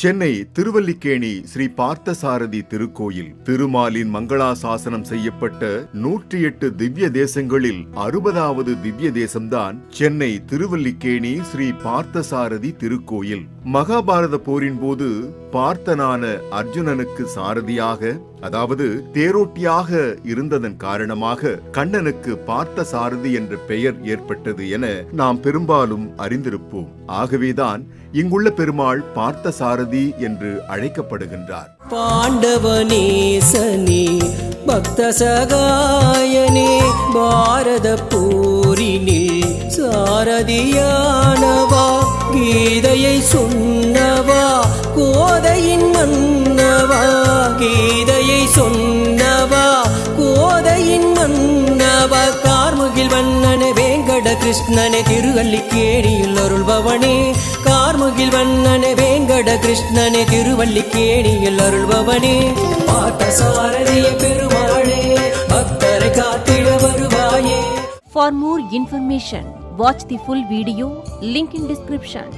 சென்னை திருவல்லிக்கேணி ஸ்ரீ பார்த்தசாரதி திருக்கோயில். திருமாலின் மங்களாசாசனம் செய்யப்பட்ட நூற்றி எட்டு திவ்ய தேசங்களில் அறுபதாவது திவ்ய தேசம்தான் சென்னை திருவல்லிக்கேணி ஸ்ரீ பார்த்தசாரதி திருக்கோயில். மகாபாரத போரின் போது பார்த்தனான அர்ஜுனனுக்கு சாரதியாக அதாவது தேரோட்டியாக இருந்ததன் காரணமாக கண்ணனுக்கு பார்த்த சாரதி என்ற பெயர் ஏற்பட்டது என நாம் பெரும்பாலும் அறிந்திருப்போம். ஆகவேதான் இங்குள்ள பெருமாள் பார்த்த சாரதி என்று அழைக்கப்படுகின்றார். பாண்டவனேசனே பக்த சகாயனே பாரத போரினில் சாரதியானவா கீதையை சொன்னவா கோதையின் மன்னவா கீதையை சொன்னவா கோதையின் மன்னவா கார்முகில் வண்ணனே வேங்கட கிருஷ்ணனே திருவல்லிக்கேணியில் அருள்பவனே கார்முகில் வண்ணனே வேங்கட கிருஷ்ணனே திருவல்லிக்கேணியில் அருள்பவனே பார்த்த சாரதிய பெருமாளே பக்தரை காத்திட வருவாயே For more information, watch the full video, link in description.